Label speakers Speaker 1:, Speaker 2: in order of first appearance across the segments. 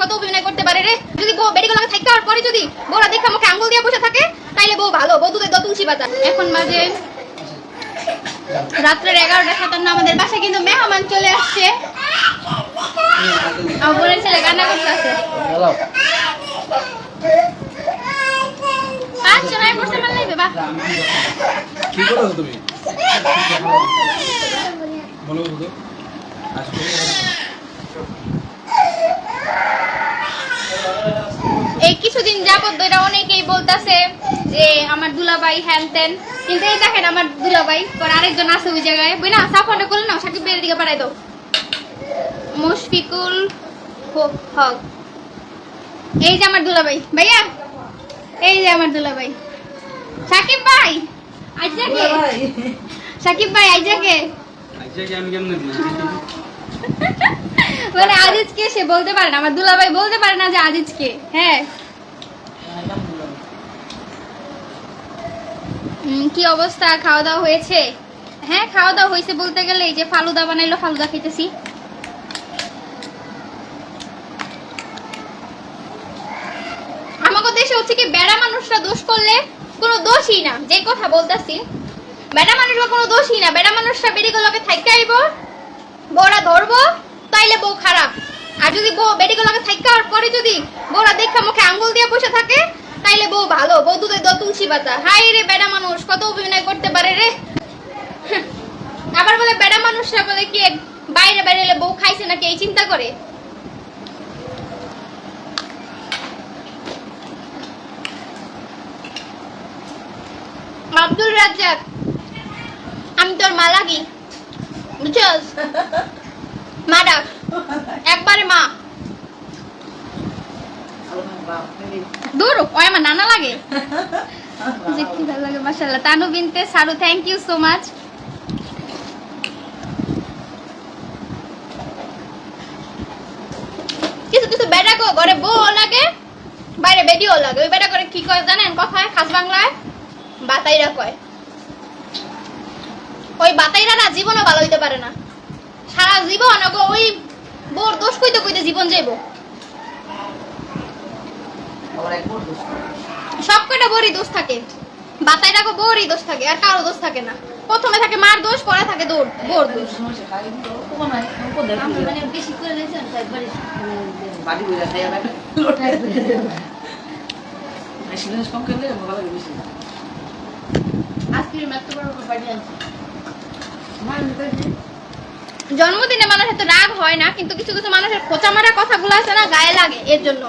Speaker 1: কত অভিনয় করতে পারে রে। যদি বউ বেডিগুলো লাগে থাকতে আর পরে যদি বউরা দেখা মুখে আঙ্গুল দিয়ে বসে থাকে তাইলে বউ ভালো বউ দুধের দতুন শিবাতা। এখন বাজে রাত্রের এগারোটা সাতান্ন আমাদের বাসায় কিন্তু মেহমান চলে আসছে। আমার বোনের ছেলে কান্না করতে আছে আচ্ছা নাই
Speaker 2: কি করো তুমি? বলো আসলে
Speaker 1: এই কিছুদিন যাবত ধরে অনেকেই বলতাছে যে আমার দুলাভাই হ্যান ত্যান। কিন্তু এই দেখেন আমার দুলাভাই পর আরেকজন আছে ওই জায়গায়। বই না সাফনটা করলে না সাকিব বের দিকে পাঠাই দাও। মুশফিকুল হক হক। এই যে আমার দুলাভাই। ভাইয়া এই যে আমার দুলাভাই। সাকিব ভাই আইজাকে সাকিব ভাই আইজাকে
Speaker 2: আচ্ছা কি আমি কেমন
Speaker 1: মানে আজিজকে সে বলতে পারে না, আমার দুলাভাই বলতে পারে না যে আজিজকে হ্যাঁ। কি অবস্থা? খাওয়া দাওয়া হয়েছে? হ্যাঁ খাওয়া দাওয়া হয়েছে বলতে গেলে, এই যে ফালুদা বানাইলো, ফালুদা খেতেছি। আমাদের দেশে হচ্ছে কি, বেড়া মানুষরা দোষ করলে কোনো দোষই না, যে কথা বলতাছি। বেড়া মানুষরা কোনো দোষই না, বেড়া মানুষরা বেরিয়ে বেরিগুলোকে থাইকে আইব বউরা ধরবো তাইলে বউ খারাপ। আর যদি বউ বেডিগুলোকে থাইকা আর পরে যদি বউরা দেখা মুখে আঙ্গুল দিয়ে বসে থাকে, তাইলে বউ ভালো। বউ দুধের দ পাতা। হাই রে বেড়া মানুষ, কত অভিনয় করতে পারে রে। আবার বলে বেড়া মানুষরা বলে কি, বাইরে বাইরে বউ খাইছে নাকি এই চিন্তা করে? আব্দুল রাজ্জাক, আমি তোর মা লাগি। বুঝছস? মা ডাক। একবারে মা। দূর নানা লাগে। যে কি ভালো লাগে তানু বিনতে সারু থ্যাংক ইউ সো মাচ কিছু কিছু বেটা ঘরে বউ লাগে, বাইরে বেডিও লাগে। ওই বেটা করে কি কয় জানেন? কথায় খাস বাংলায়। বাতাইরা কয়। ওই বাতাইরা না জীবনও ভালো হইতে পারে না। সারা জীবন ওগো ওই বোর দোষ কইতে কইতে জীবন যাইব। সব কয়টা বোরই দোষ থাকে। বাতাইরা গো বোরই দোষ থাকে আর কারও দোষ থাকে না। প্রথমে থাকে মার দোষ পরে থাকে দৌড় বোর দোষ। মানে আজকের মাত্র বড় বাড়ি আছে জন্মদিনে মানুষের তো রাগ হয় না, কিন্তু কিছু কিছু মানুষের খোঁচা মারা কথাগুলো আছে না, গায়ে লাগে এর জন্য।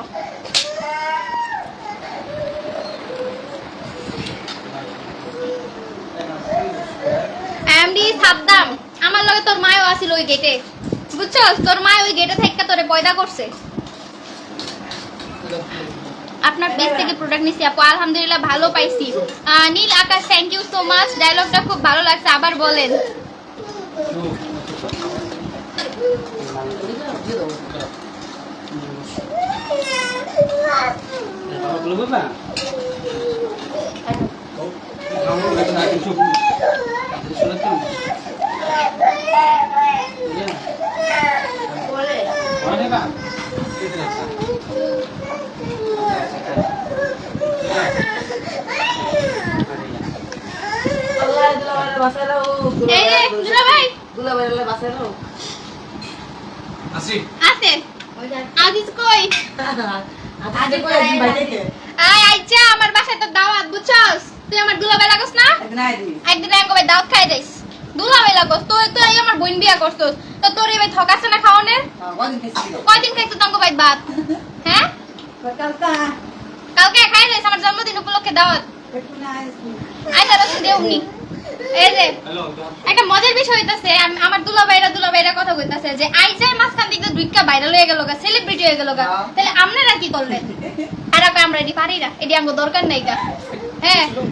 Speaker 1: এমডি সাদ্দাম, আমার লগে তোর মায়ও আছিল ওই গেটে বুঝছস? তোর মায় ওই গেটে থেকে তোরে পয়দা করছে। আপনার পেজ থেকে প্রোডাক্ট নিছি, আপু। আলহামদুলিল্লাহ ভালো পাইছি। Neel Akash thank you so much ডায়লগটা খুব ভালো লাগছে, আবার বলেন।
Speaker 2: বলো বাবা খাব না কিছু শুনে তো বলে বা
Speaker 1: এই রে দুলা ভাই
Speaker 2: আসি
Speaker 1: আছে। আজিজ কই? আয় আইছা আমার বাসায় তো দাওয়াত বুঝছস? তুই আমার দুলা ভাই লাগস না? একদিন এক কবে দাওয়াত খাই যাইস। দুলা ভাই লাগস তুই তুই আমার বোন বিয়া করছস। তো তোর এবার ঠকাছে না খাওয়ানোর? কয়দিন খাইছো তঙ্গ ভাই ভাত হ্যাঁ? কালকে? খাই যাইস আমার জন্মদিন উপলক্ষে দাওয়াত। আই যারা দেউনি এই যে একটা মজার বিষয় হইতাছে আমার দুলা ভাইরা দুলা ভাইরা কথা কইতাছে যে আইজার মাঝখান দিকে দুইটা ভাইরাল হয়ে গেল সেলিব্রিটি হয়ে গেল। তাহলে আপনারা কি করলেন আর আমরা এটি পারি না এটি আমাকে দরকার নাই গা।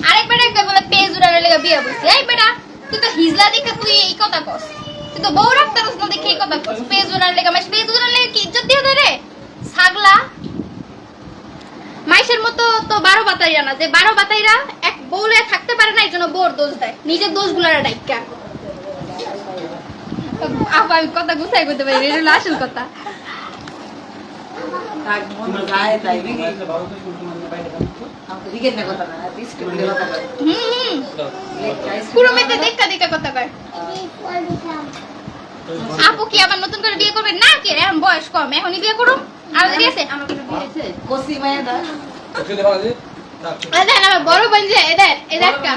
Speaker 1: আরেক বেটা বলে পেজ উড়ানোর লেগে বিয়ে বলছে এই বেটা তুই তো হিজলা দেখে তুই এই কথা কস। তুই তো বউ রাখতে না দেখে এই কথা কস। পেজ উড়ানোর লেগে পেজ উড়ানোর লেগে কি ইজ্জত দিয়ে দেয় ছাগলা মাইশের মতো তো বারো বাতাইরা না যে বারো বাতাইরা এক বউলে থাকতে পারে না এই জন্য বউর দোষ দেয়। নিজের দোষ গুলারা ডাইকা। আপা আমি কথা গুছাই করতে পারি এটা হলো আসল কথা। আপু কি আবার নতুন করে বিয়ে করবে না কি? এখন বয়স কম এখনই বিয়ে করুন আর দেরি আছে? আমার কোনো বিয়ে আছে
Speaker 3: কসি মায়া দা
Speaker 2: ওকে দেখা আছে দাও।
Speaker 1: এদের আমার বড় বোন যে এদের এদের একটা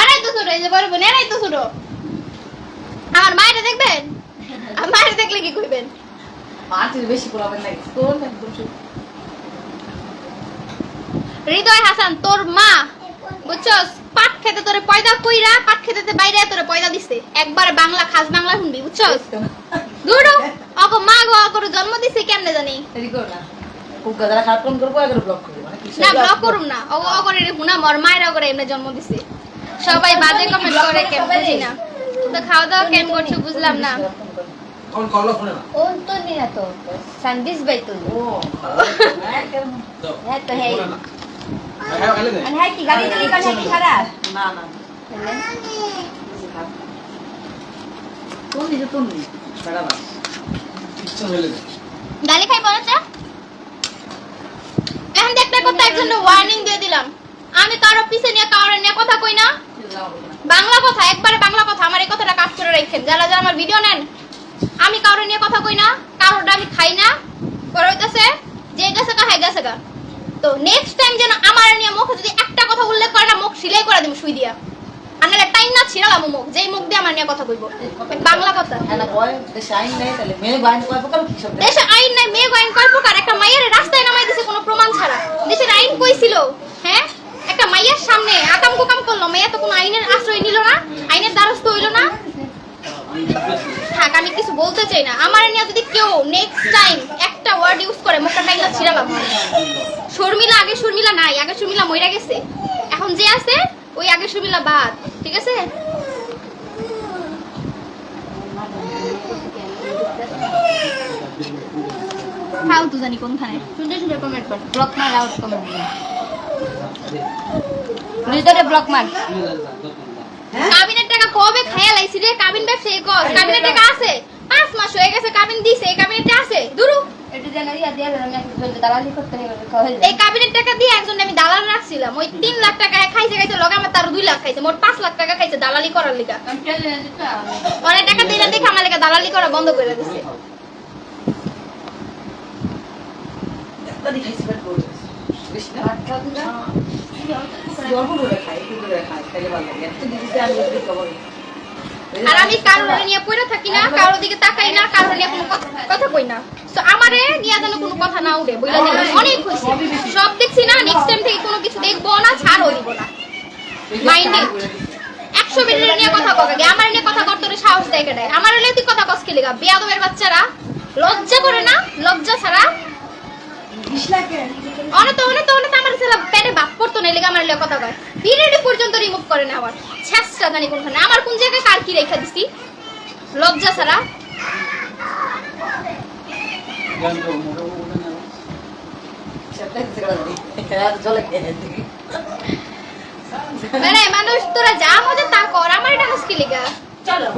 Speaker 1: এরাই তো ছোট এই যে বড় বোন এরাই তো ছোট। আমার মায়েরা দেখবেন? আমার মায়েরা দেখলে কি কইবেন
Speaker 3: মাটির বেশি পড়াবেন নাকি? কোন একদম
Speaker 1: হৃদয় হাসান তোর মা বুঝছস? পাট খেতে তোরে পয়দা কইরা পাট খেতেতে বাইরে তোরে পয়দা দিছে। একবার বাংলা খাস বাংলা শুনবি বুঝছস? অগ মা গো জন্ম দিছে কেমনে জানি?
Speaker 3: না। খুব খারাপ কোন করব এগারো ব্লক করব মানে
Speaker 1: না ব্লক করুম না। অগ অগরে হুনা মর মায়ের অগরে এমনি জন্ম দিছে। সবাই বাজে কমেন্ট করে কেন বুঝি না। তো খাওয়া দাওয়া কেন করছ বুঝলাম না।
Speaker 2: ফোন করল ফোনে না
Speaker 4: ওন তো নিনা তো সন্দিস বাই তো।
Speaker 3: ও
Speaker 4: হ্যাঁ তো হ্যাঁ।
Speaker 2: হ্যাঁ, খালি দে।
Speaker 4: আর হ্যাঁ কি গালি কি খারাপ?
Speaker 3: না না। তুমি
Speaker 1: খাই এখন দেখতে কথা একজন ওয়ার্নিং দিয়ে দিলাম। আমি কারও পিছে নিয়ে, কারও নিয়ে কথা কই না। বাংলা কথা, একবারে বাংলা কথা, আমার এই কথাটা কাজ করে রাখেন। যারা যারা আমার ভিডিও নেন, আমি কারও নিয়ে কথা কই না, কারোটা আমি খাই না। পরে হইতাছে, যে গেছে কা হাই গেছে গা। তো নেক্সট টাইম যেন আমার নিয়ে মুখে যদি একটা কথা উল্লেখ করে না, মুখ সিলাই করে দিব শুই দিয়া। না ছিড়ালাম মুখ যেই মুখ দিয়ে আমার নিয়ে কথা কইব বাংলা কথা।
Speaker 3: হ্যাঁ দেশে আইন নেই তাহলে মেয়ে কয় প্রকার কি সব
Speaker 1: দেশে আইন নাই মেয়ে আইন কয় প্রকার? একটা মাইয়ের রাস্তায় নামাই দিছে কোনো প্রমাণ ছাড়া। দেশের আইন হ্যাঁ? একটা মাইয়ের সামনে আকাম কুকাম করল মেয়ে তো কোনো আইনের আশ্রয় নিল না আইনের দ্বারস্থ হইল না। থাক আমি কিছু বলতে চাই না। আমার নিয়ে যদি কেউ নেক্সট টাইম একটা ওয়ার্ড ইউজ করে মুখটা টাইলা ছিড়ালাম। শর্মিলা আগে শর্মিলা নাই আগে শর্মিলা মইরা গেছে। এখন যে আছে ওই আগে শর্মিলা বাদ ঠিক আছে? খাও তো জানি কোনখানে।
Speaker 4: সুন্দর সুন্দর কমেন্ট কর। ব্লক মার আউট কমেন্ট ভিতরে ব্লক মার।
Speaker 3: হ্যাঁ?
Speaker 1: কাবিনের টাকা কবে খাইয়া লাইছি রে? কাবিন ব্যবসায়ী কস কাবিনের টাকা আছে? পাঁচ মাস হয়ে গেছে কাবিন দিছে এই কাবিনেরটা আছে। দুরু
Speaker 4: যেন ইয়া দিয়ে দালালি করতে
Speaker 1: এই কাবিনের টাকা দিয়ে একজন আমি দালাল রাখছিলাম। ওই তিন লাখ টাকা খাইছে খাইছে লগে আমার তার দুই লাখ খাইছে মোট পাঁচ লাখ টাকা খাইছে দালালি করার লিগা। অনেক টাকা দিলে দেখে আমার লেগে দালালি করা বন্ধ করে দিছে।
Speaker 3: একবারই খাইছি পেট করে বেশি না জন্ম করে খাই একটু করে খাই খাইলে ভালো লাগে। এত দিদিতে আমি একটু খবর
Speaker 1: আর আমি কারোর নিয়ে পড়ে থাকি না কারোর দিকে কারোর নিয়ে কোনো কথা- কই না। তো আমারে নিয়ে যেন কোনো কথা না উঠে বইলা দিলাম অনেক খুশি। সব দেখছি না নেক্সট টাইম থেকে কোনো কিছু দেখব না, ছাড়ও দিব না। মাইন্ডে একশো মিনিটের নিয়ে কথা গে, আমার নিয়ে কথা করতে সাহস দেয় কেটে আমার হলে তুই কথা কস খেলে গা বেয়াদবের বাচ্চারা, লজ্জা করে না? লজ্জা ছাড়া? অনেক অনেক অনেক আমার ছেলে পেটে বাপ করতো না লেগে আমার লিগে কথা কয়। পিরিয়ড পর্যন্ত রিমুভ করে না কোনখানে। আমার কোন জায়গায় কার কি রেখা দিছি? লজ্জা ছাড়া? মানে মানুষ তোরা যা মজা তা কর আমার এটা মুশকিল
Speaker 3: চলো।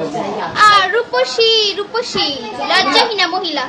Speaker 1: আর রূপসী রূপসী লজ্জাহীনা মহিলা।